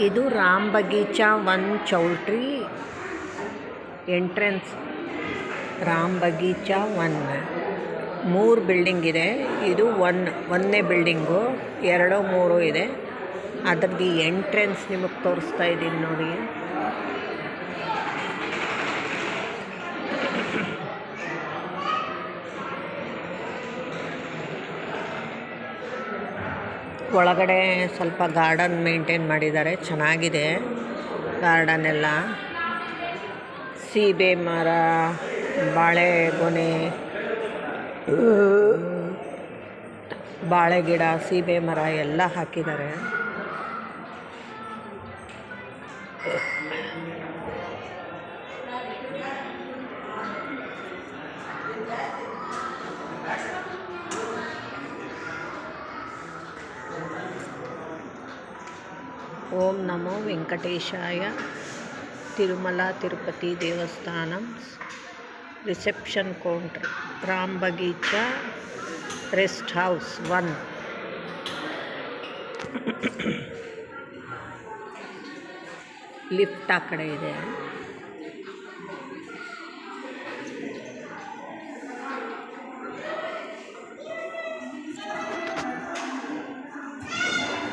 ಇದು Ram Bagicha one choultry entrance. Ram Bagicha one. ಮೂರು building ಇದೆ. ಇದು ಒನ್, ಒಂದನೇ ಬಿಲ್ಡಿಂಗು. ಎರಡು, ಮೂರು ಇದೆ. ಅದ್ರದ್ದು ಎಂಟ್ರೆನ್ಸ್ ನಿಮಗೆ ತೋರಿಸ್ತಾ ಇದ್ದೀನಿ ನೋಡಿ. ಒಳಗಡೆ ಸ್ವಲ್ಪ ಗಾರ್ಡನ್ ಮೇಂಟೈನ್ ಮಾಡಿದ್ದಾರೆ. ಚೆನ್ನಾಗಿದೆ ಗಾರ್ಡನ್ ಎಲ್ಲ. ಸೀಬೆ ಮರ, ಬಾಳೆ ಗೊನೆ, ಬಾಳೆ ಗಿಡ, ಸೀಬೆ ಮರ ಎಲ್ಲ ಹಾಕಿದ್ದಾರೆ. ಓಂ ನಮೋ ವೆಂಕಟೇಶಾಯ. Tirumala Tirupati Devasthanam. Reception counter Ram Bagicha rest house one. Lift ಆ ಕಡೆ ಇದೆ.